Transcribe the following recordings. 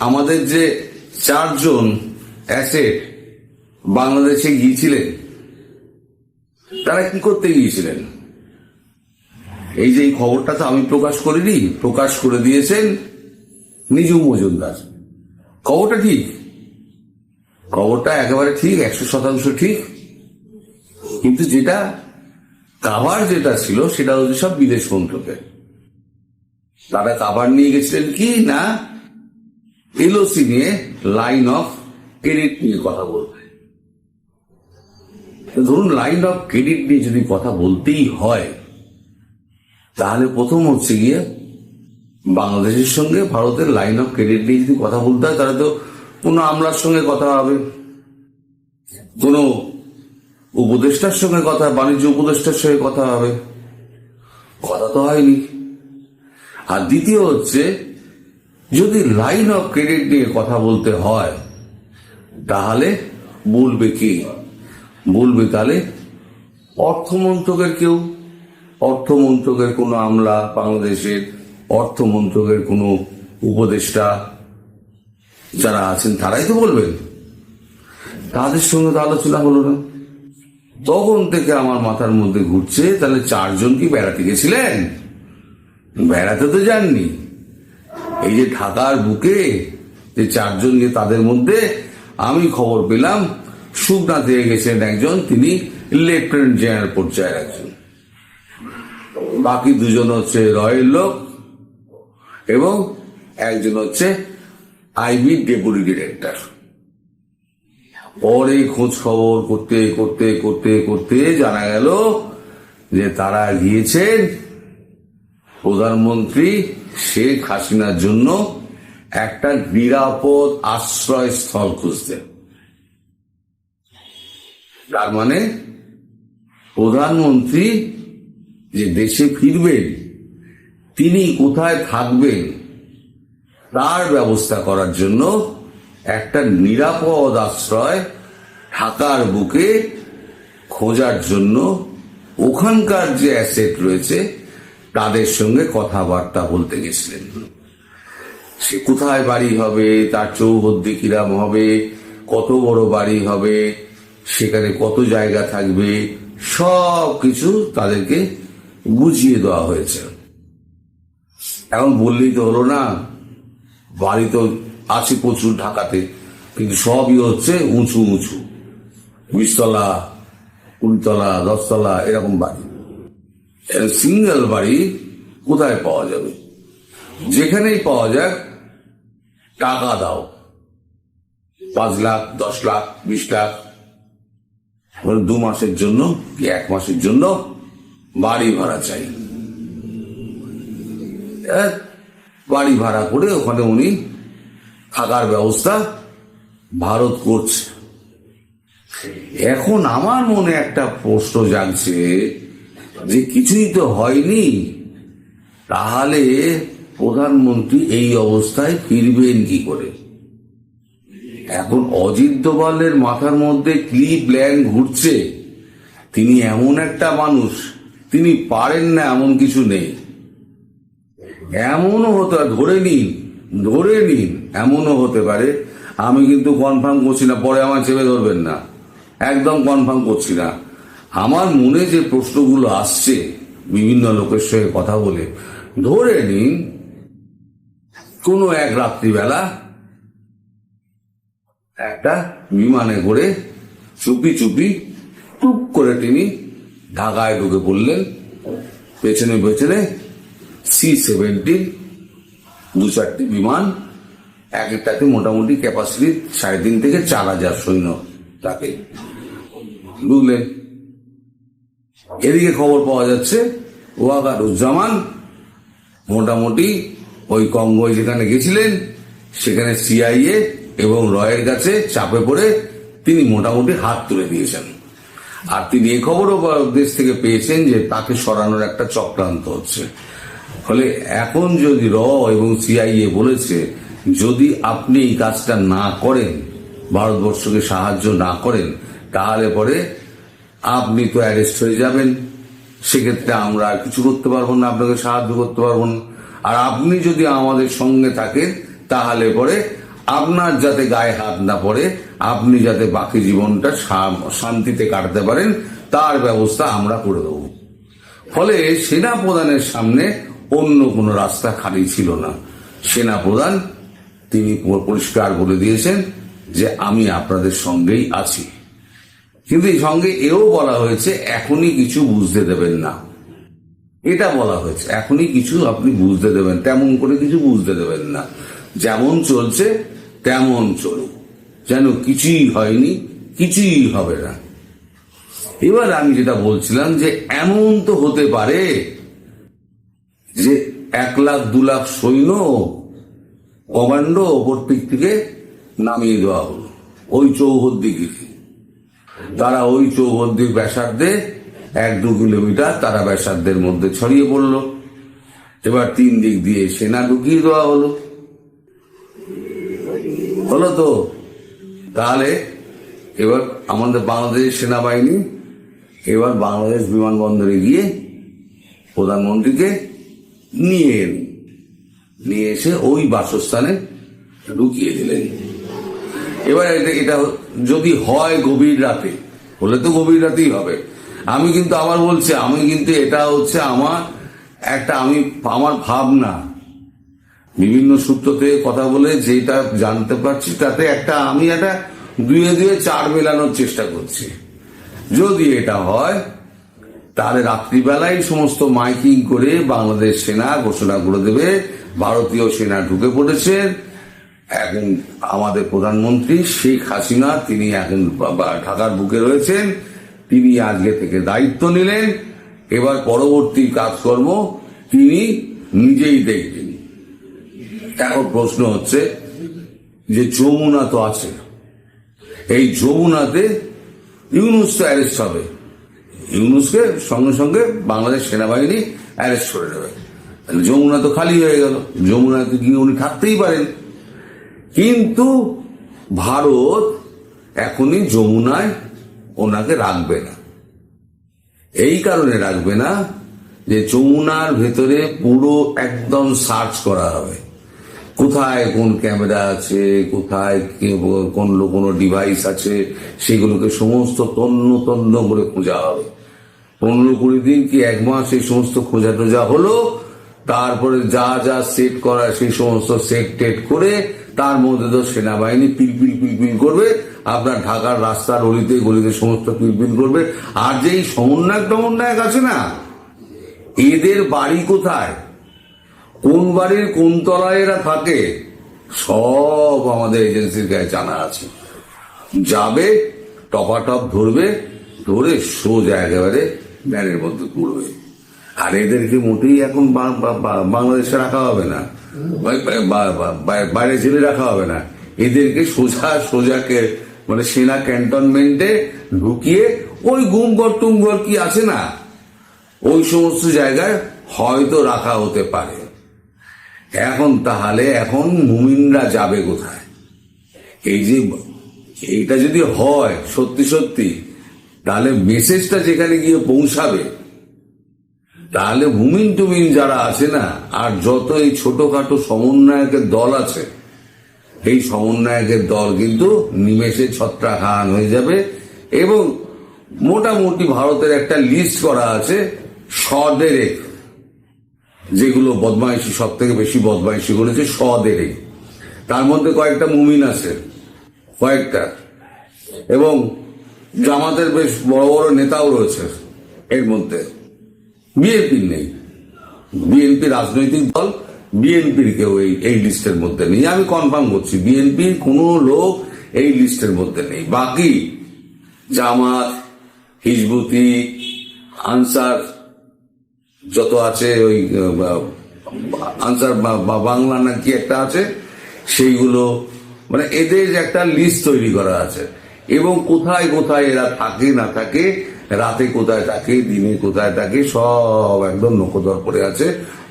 আমাদের যে চারজন অ্যাসেট বাংলাদেশে গিয়েছিলেন, তারা কি করতে গিয়েছিলেন? এই যে এই খবরটা তো আমি প্রকাশ করিনি, প্রকাশ করে দিয়েছেন নিজু মজুমদার। খবরটা ঠিক? খবরটা একেবারে ঠিক, একশো শতাংশ ঠিক। কিন্তু যেটা, কাভার যেটা ছিল, সেটা হচ্ছে সব বিদেশ মন্ত্রকের। তারা কাভার নিয়ে গেছিলেন কি? না এলওসি নিয়ে লাইন অফ ক্রেডিট নিয়ে কথা বলবে। ধরুন লাইন অফ ক্রেডিট নিয়ে যদি কথা বলতেই হয়, তাহলে প্রথম হচ্ছে গিয়ে বাংলাদেশের সঙ্গে ভারতের লাইন অফ ক্রেডিট নিয়ে যদি কথা বলতে হয়, তাহলে তো কোনো আমলার সঙ্গে কথা হবে। কোনো উপদেষ্টার সঙ্গে কথা, বাণিজ্য উপদেষ্টার সঙ্গে কথা হবে। কথা তো হয়নি। আর দ্বিতীয় হচ্ছে যদি লাইন অফ ক্রেডিট নিয়ে কথা বলতে হয়, তাহলে বলবে কি? বলবে তাহলে অর্থমন্ত্রকের কেউ। অর্থমন্ত্রকের কোনো আমলা বাংলাদেশের অর্থমন্ত্রকের কোনো উপদেষ্টা যারা আছেন, তারাই তো বলবেন। তাদের সঙ্গে তো আলোচনা হলো না। তখন থেকে আমার মাথার মধ্যে ঘুরছে, তাহলে চারজন কি বেড়াতে গেছিলেন বেড়াতে তো যাননি। এই যে ঢাকার বুকে যে চারজন গিয়ে তাদের মধ্যে আমি খবর পেলাম সুগনা থেকে গেছেন একজন, তিনি লেফটেন্যান্ট জেনারেল পর্যায়ের একজন। বাকি দুজন হচ্ছে রয়েল লোক এবং একজন হচ্ছে আইবি ডেপুটি ডিরেক্টর। পরে খোঁজ খবর করতে করতে করতে করতে জানা গেল যে তারা গিয়েছেন প্রধানমন্ত্রী শেখ হাসিনার জন্য একটা নিরাপদ আশ্রয়স্থল খুঁজতে। তার মানে প্রধানমন্ত্রী যে দেশে ফিরবেন, তিনি কোথায় থাকবেন, তার ব্যবস্থা করার জন্য একটা নিরাপদ আশ্রয় ঢাকার বুকে খোঁজার জন্য ওখানকার যে অ্যাসেট রয়েছে তাদের সঙ্গে কথাবার্তা বলতে গেছিলেন। সে কোথায় বাড়ি হবে, তার চৌহদ্দি কিরাম হবে, কত বড় বাড়ি হবে, সেখানে কত জায়গা থাকবে, সব কিছু তাদেরকে বুঝিয়ে দেওয়া হয়েছে। এখন বললেই তো হলো না, বাড়ি তো আছে প্রচুর ঢাকাতে, কিন্তু সবই হচ্ছে উঁচু উঁচু। বিশতলা, কুড়িতলা, দশতলা, এরকম বাড়ি। সিঙ্গেল বাড়ি কোথায় পাওয়া যাবে? যেখানেই পাওয়া যাক, টাকা দাও। পাঁচ লাখ, দশ লাখ, বিশ লাখ। দু মাসের জন্য কি এক মাসের জন্য বাড়ি ভাড়া চাই? বাড়ি ভাড়া করে ওখানে উনি থাকার ব্যবস্থা ভারত করছে। এখন আমার মনে একটা প্রশ্ন জাগছে যে কিছুই তো হয়নি। তাহলে প্রধানমন্ত্রী এই অবস্থায় ফিরবেন কি করে? এখন অজিত দোভালের মাথার মধ্যে কি প্ল্যান ঘুরছে? তিনি এমন একটা মানুষ, তিনি পারেন না এমন কিছু নেই। এমনও হতে ধরে নিন ধরে নিন, এমনও হতে পারে। আমি কিন্তু কনফার্ম করছি না, পরে আমার চেপে ধরবেন না। একদম কনফার্ম করছি না। আমার মনে যে প্রশ্নগুলো আসছে, বিভিন্ন লোকের সঙ্গে কথা বলে, ধরে নিন, কোনো এক রাত্রিবেলা একটা বিমানে করে চুপি চুপি টুপ করে তিনি ঢাকায় ঢুকে পড়লেন। পেছনে পেছনে সি সেভেন্টিন, দু চারটি বিমান, এক একটাতে মোটামুটি ক্যাপাসিটি সাড়ে তিন থেকে চার হাজার সৈন্য তাকে বুঝলেন এদিকে খবর পাওয়া যাচ্ছে ওয়াকারুজ্জামান মোটামুটি ওই কঙ্গোয় যেখানে গেছিলেন, সেখানে সিআইএ এবং রয়ের কাছে চাপে পড়ে তিনি মোটামুটি হাত তুলে দিয়েছেন। আর তিনি এ খবরও দেশ থেকে পেয়েছেন যে তাকে সরানোর একটা চক্রান্ত হচ্ছে। ফলে এখন যদি র এবং সিআইএ বলেছে, যদি আপনি এই কাজটা না করেন, ভারতবর্ষকে সাহায্য না করেন, তাহলে পরে আপনি তো অ্যারেস্ট হয়ে যাবেন। সেক্ষেত্রে আমরা কিছু করতে পারব না, আপনাকে সাহায্য করতে পারব না। আর আপনি যদি আমাদের সঙ্গে থাকেন, তাহলে পরে আপনার যাতে গায়ে হাত না পড়ে, আপনি যাতে বাকি জীবনটা শান্তিতে কাটাতে পারেন, তার ব্যবস্থা আমরা করে দেবো। ফলে সেনা প্রধানের সামনে অন্য কোনো রাস্তা খালি ছিল না। সেনা প্রধান তিনি পরিষ্কার বলে দিয়েছেন যে আমি আপনাদের সঙ্গেই আছি। কিন্তু এই সঙ্গে এও বলা হয়েছে, এখনই কিছু বুঝতে দেবেন না। এটা বলা হয়েছে, এখনই কিছু আপনি বুঝতে দেবেন, তেমন করে কিছু বুঝতে দেবেন না। যেমন চলছে, তেমন চলুক। যেন কিছুই হয়নি, কিছুই হবে না। এবার আমি যেটা বলছিলাম যে, এমন তো হতে পারে যে এক লাখ, দু লাখ সৈন্য কমান্ডো ওপর দিক থেকে নামিয়ে দেওয়া হলো, ওই চৌহদ্দিকে তারা ওই চৌহদ্দির ব্যাসার্ধে এক দু কিলোমিটার তারা ব্যাসার্ধের মধ্যে ছড়িয়ে পড়ল। এবার তিন দিক দিয়ে সেনা ঢুকিয়ে দেওয়া হলো। হলো তো? তাহলে এবার আমাদের বাংলাদেশ সেনাবাহিনী, এবার বাংলাদেশ বিমানবন্দরে গিয়ে প্রধানমন্ত্রীকে নিয়ে এলেন নিয়ে এসে ওই বাসস্থানে ঢুকিয়ে দিলেন। এবার এটা এটা যদি হয় গভীর রাতে, হলে তো গভীর রাতেই হবে। আমি কিন্তু আবার বলছি, আমি কিন্তু এটা হচ্ছে আমার একটা, আমি, আমার ভাবনা। বিভিন্ন সূত্র থেকে কথা বলে যেটা জানতে পারছি, তাতে একটা আমি একটা দুয়ে দুয়ে চার মেলানোর চেষ্টা করছি। যদি এটা হয়, তাহলে রাত্রিবেলায় সমস্ত মাইকিং করে বাংলাদেশ সেনা ঘোষণা করে দেবে, ভারতীয় সেনা ঢুকে পড়েছে এখন আমাদের প্রধানমন্ত্রী, শেখ হাসিনা, তিনি এখন ঢাকার বুকে রয়েছেন, তিনি আজকে থেকে দায়িত্ব নিলেন, এবার পরবর্তী কাজকর্ম তিনি নিজেই দেখবেন। এখন প্রশ্ন হচ্ছে যে যমুনা তো আছে, এই যমুনাতে ইউনুস তো অ্যারেস্ট হবে, ইউনুসকে সঙ্গে সঙ্গে বাংলাদেশ সেনাবাহিনী অ্যারেস্ট করে তাহলে যমুনা তো খালি হয়ে গেল, যমুনাতে গিয়ে উনি থাকতেই পারেন। কিন্তু ভারত এখনই যমুনায় ওনাকে রাখবে না। এই কারণে রাখবে না যে যমুনার ভেতরে পুরো একদম সার্চ করা হবে। কোথায় কোন ক্যামেরা আছে, কোথায় কোন কোনো ডিভাইস আছে, সেগুলোকে সমস্ত তন্ন তন্ন করে খোঁজা হবে। পনেরো কুড়ি দিন কি এক মাস এই সমস্ত খোঁজা টোজা হলো? তারপরে যা যা সেট করা, সেই সমস্ত সেট টেট করে তার মধ্যে তো সেনাবাহিনী পিলপিল পিলপিল করবে, আপনার ঢাকার রাস্তার অলিতে গলিতে সমস্ত পিলপিল করবে। আর যেই সমন্বয়ক টমন্বয়ক আছে না, এদের বাড়ি কোথায়? কোন বাড়ির কোন তলায় এরা থাকে? সব আমাদের এজেন্সির গায়ে জানা আছে। যাবে, টপাটপ ধরবে, ধরে সোজা একেবারে ব্যানের মধ্যে পুড়বে আর এদেরকে মোটেই এখন বাংলাদেশে রাখা হবে না। বাইরে জেলে রাখা হবে না। এদেরকে সোজা, সোজাকে মানে সেনা ক্যান্টনমেন্টে ঢুকিয়ে ওই গুমঘর টুমঘর কি আছে না, ওই সমস্ত জায়গায় হয়তো রাখা হতে পারে। এখন তাহলে এখন মুমিনরা যাবে কোথায়? এই যে, এইটা যদি হয়, সত্যি সত্যি, তাহলে মেসেজটা যেখানে গিয়ে পৌঁছাবে তাহলে মুমিন টুমিন যারা আছে না, আর যত এই ছোটখাটো সমন্বয়কের দল আছে, এই সমন্বয়কের দল কিন্তু নিমেষে ছত্রা খান হয়ে যাবে এবং মোটামুটি ভারতের একটা লিস্ট করা আছে সদেরেক যেগুলো বদমাইশি সব থেকে বেশি বদমাইশি করেছে সদেরেক তার মধ্যে কয়েকটা মুমিন আছে, কয়েকটা। এবং জামাতের বেশ বড় বড় নেতাও রয়েছে এর মধ্যে। বিএনপির নেই। বিএনপি রাজনৈতিক দল, বিএনপির কেউ এই এই লিস্টের মধ্যে নেই। আমি কনফার্ম করছি, বিএনপির কোনো লোক এই লিস্টের মধ্যে নেই। বাকি জামাত, হিজবুতি, আনসার, যত আছে ওই আনসার বাংলা নাকি একটা আছে, সেইগুলো মানে এদের একটা লিস্ট তৈরি করা আছে। এবং কোথায় কোথায় এরা থাকে না থাকে রাতে কোথায় থাকে, দিনে কোথায় থাকে, সব একদম নখদর পড়ে আছে।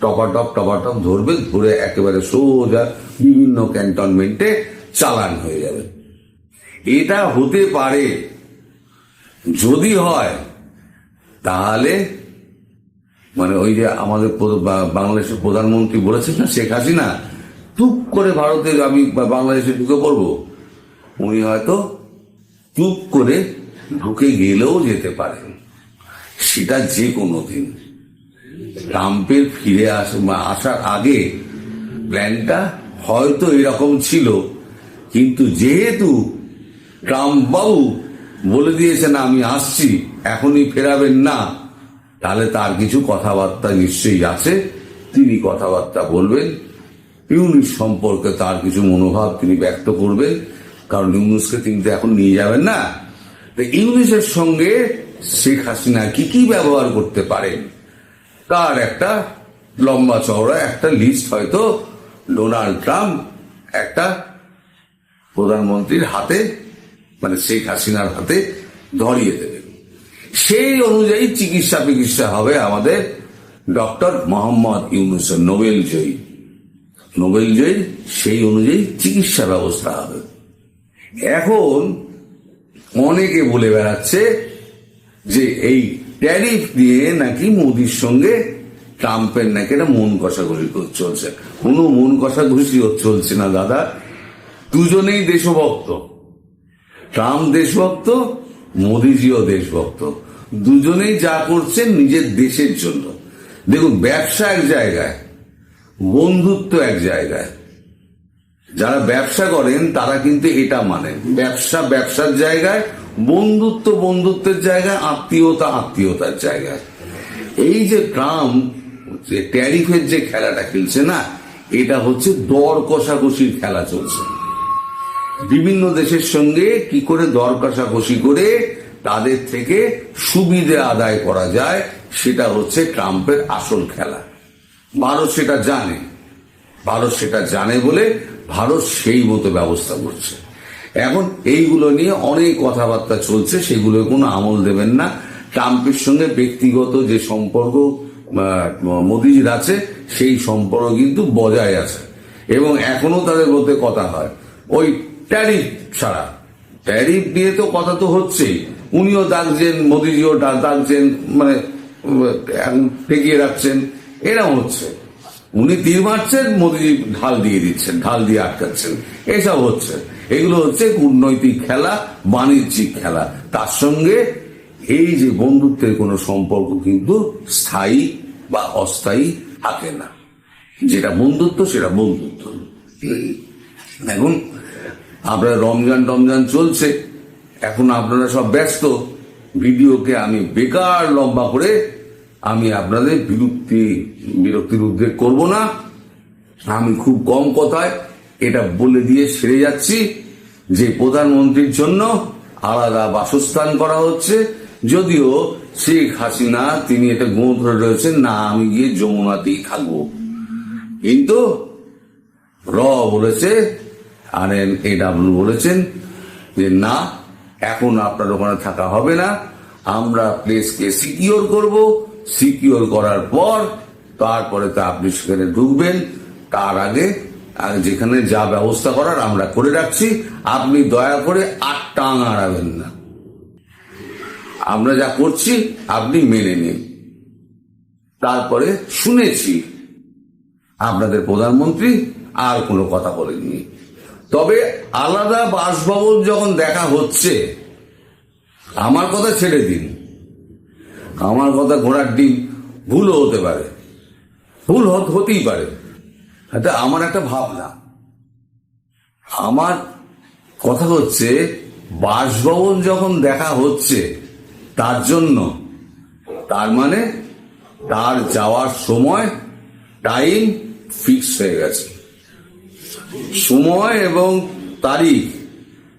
টপাটপ টপাটপ ধরবে, ধরে একেবারে সোজা বিভিন্ন ক্যান্টনমেন্টে চালান হয়ে যাবে। এটা হতে পারে। যদি হয়, তাহলে মানে ওই যে আমাদের বাংলাদেশের প্রধানমন্ত্রী বলেছেন না, শেখ হাসিনা টুক করে ভারতের আমি বাংলাদেশে ঢুকে পড়ব। উনি হয়তো চুপ করে ঢুকে গেলেও যেতে পারেন সেটা যে কোনো দিন। ট্রাম্পের ফিরে আস আসার আগে প্ল্যানটা হয়তো এরকম ছিল। কিন্তু যেহেতু ট্রাম্প বাবু বলে দিয়েছেন, আমি আসছি, এখনই ফেরাবেন না, তাহলে তার কিছু কথাবার্তা নিশ্চয়ই আছে। তিনি কথাবার্তা বলবেন। ইউনিস সম্পর্কে তার কিছু মনোভাব তিনি ব্যক্ত করবেন। কারণ ইউনুসকে তিনি তো এখন নিয়ে যাবেন না। ইউনিসের সঙ্গে শেখ হাসিনা কি কি ব্যবহার করতে পারেন? তার একটা লম্বা চওড়া, একটা লিস্ট হয়তো ডোনাল্ড ট্রাম্প একটা প্রধানমন্ত্রীর হাতে মানে শেখ হাসিনার হাতে ধরিয়ে দেবেন। সেই অনুযায়ী চিকিৎসা চিকিৎসা হবে আমাদের ডক্টর মোহাম্মদ ইউনুসের নোবেল জয়ী। নোবেল জয়ী, সেই অনুযায়ী চিকিৎসা ব্যবস্থা হবে। এখন অনেকে বলে বেড়াচ্ছে যে এই ট্যারিফ দিয়ে নাকি মোদির সঙ্গে ট্রাম্পের নাকি একটা মন কষাকষি চলছে। কোনো মন কষাকষি চলছে না, দাদা। দুজনেই দেশভক্ত। ট্রাম্প দেশভক্ত, মোদিজিও দেশভক্ত। দুজনেই যা করছেন নিজের দেশের জন্য। দেখুন, ব্যবসা এক জায়গায়, বন্ধুত্ব এক জায়গায়। যারা ব্যবসা করেন, তারা কিন্তু এটা মানেন। ব্যবসা ব্যবসার জায়গায়, বন্ধুত্ব বন্ধুত্বের জায়গায়, আত্মীয়তা আত্মীয়তার জায়গায়। এই যে ট্রাম্প যে ট্যারিফের যে খেলাটা খেলছে না, এটা হচ্ছে দর কষাকষির খেলা চলছে। বিভিন্ন দেশের সঙ্গে কি করে দর কষাকষি করে তাদের থেকে সুবিধে আদায় করা যায়, সেটা হচ্ছে ট্রাম্পের আসল খেলা। ভারত সেটা জানে। ভারত সেটা জানে বলে ভারত সেই মতো ব্যবস্থা করছে। এখন এইগুলো নিয়ে অনেক কথাবার্তা চলছে, সেগুলো কোনো আমল দেবেন না। ট্রাম্পের সঙ্গে ব্যক্তিগত যে সম্পর্ক মোদিজির আছে, সেই সম্পর্ক কিন্তু বজায় আছে। এবং এখনও তাদের মধ্যে কথা হয়। ওই ট্যারিফ ছাড়া। ট্যারিফ নিয়ে তো কথা তো হচ্ছেই। উনিও ডাকছেন, মোদিজিও ডাকছেন মানে ঠেকিয়ে রাখছেন। এরকম হচ্ছে। উনি তীর মারছেন মোদীজি ঢাল দিয়ে দিচ্ছেন, ঢাল দিয়ে আটকাচ্ছেন। এসব হচ্ছে। এগুলো হচ্ছে কূটনৈতিক খেলা, বাণিজ্যিক খেলা। তার সঙ্গে এই যে বন্ধুত্বের কোনো সম্পর্ক কিন্তু স্থায়ী বা অস্থায়ী থাকে না। যেটা বন্ধুত্ব, সেটা বন্ধুত্ব। এখন আপনার রমজান টমজান চলছে। এখন আপনারা সব ব্যস্ত। ভিডিওকে আমি বেকার লম্বা করে আমি আপনাদের বিরক্তি, বিরক্তির উদ্বেগ করব না। আমি খুব কম কথায় এটা বলে দিয়ে সেরে যাচ্ছি। যে প্রধানমন্ত্রীর জন্য আলাদা বাসস্থান করা হচ্ছে, যদিও শেখ হাসিনা, তিনি এটা গোঁ ধরে রয়েছেন, না, আমি গিয়ে যমুনাতেই থাকব। কিন্তু র বলেছে, আর এডাব্লিউ বলেছেন যে, না, এখন আপনার ওখানে থাকা হবে না। আমরা প্লেসকে সিকিওর করব। সিকিওর করার পর তারপরে তা আপনি সেখানে ঢুকবেন। তার আগে যেখানে যা ব্যবস্থা করার আমরা করে রাখছি। আপনি দয়া করে আর টাং আড়াবেন না। আমরা যা করছি, আপনি মেনে নিন। তারপরে শুনেছি আপনাদের প্রধানমন্ত্রী আর কোনো কথা বলেননি। তবে আলাদা বাসভবন যখন দেখা হচ্ছে, আমার কথা ছেড়ে দিন। আমার কথা ঘোড়ার ডিম ভুলও হতে পারে। ভুল হত- হতেই পারে। এটা আমার একটা ভাবনা। আমার কথা হচ্ছে, বাসভবন যখন দেখা হচ্ছে, তার জন্য, তার মানে তার যাওয়ার সময় টাইম ফিক্স হয়ে গেছে। সময় এবং তারিখ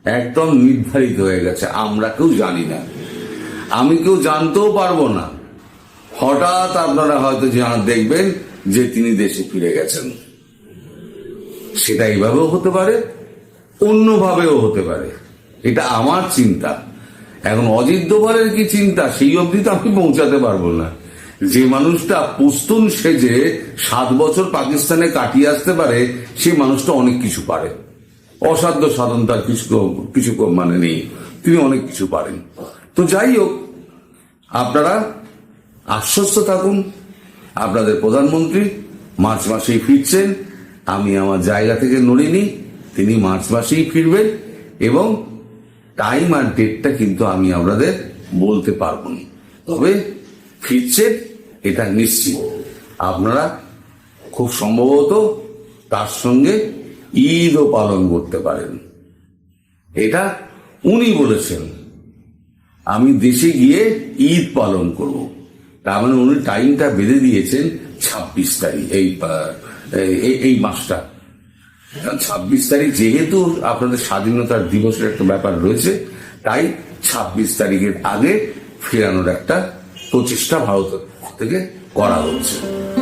একদম নির্ধারিত হয়ে গেছে। আমরা কেউ জানি না। আমি কেউ জানতেও পারব না। হঠাৎ আপনারা হয়তো দেখবেন যে তিনি দেশে ফিরে গেছেন। সেটা এইভাবেও হতে পারে, অন্যভাবেও হতে পারে। এটা আমার চিন্তা। এখন অজিত দোভালের কি চিন্তা? সেই অবধি তো আমি পৌঁছাতে পারব না। যে মানুষটা পুস্তুন সেজে সাত বছর পাকিস্তানে কাটিয়ে আসতে পারে, সেই মানুষটা অনেক কিছু পারে। অসাধ্য সাধন তার কিছু কিছু মানে নেই। তিনি অনেক কিছু পারেন। তো যাই হোক আপনারা আশ্বস্ত থাকুন। আপনাদের প্রধানমন্ত্রী মার্চ মাসেই ফিরছেন। আমি আমার জায়গা থেকে নড়িনি, তিনি মার্চ মাসেই ফিরবেন এবং টাইম আর ডেটটা কিন্তু আমি আপনাদের বলতে পারব না। তবে ফিরছে এটা নিশ্চিত। আপনারা খুব সম্ভবত তার সঙ্গে ঈদও পালন করতে পারেন। এটা উনি বলেছেন। আমি দেশে গিয়ে ঈদ পালন করব। তার মানে উনি টাইমটা বেঁধে দিয়েছেন ছাব্বিশ তারিখ, এই এই- মাসটা। ছাব্বিশ তারিখ যেহেতু আপনাদের স্বাধীনতার দিবসের একটা ব্যাপার রয়েছে, তাই ছাব্বিশ তারিখের আগে ফেরানোর একটা প্রচেষ্টা ভারত থেকে করা হচ্ছে।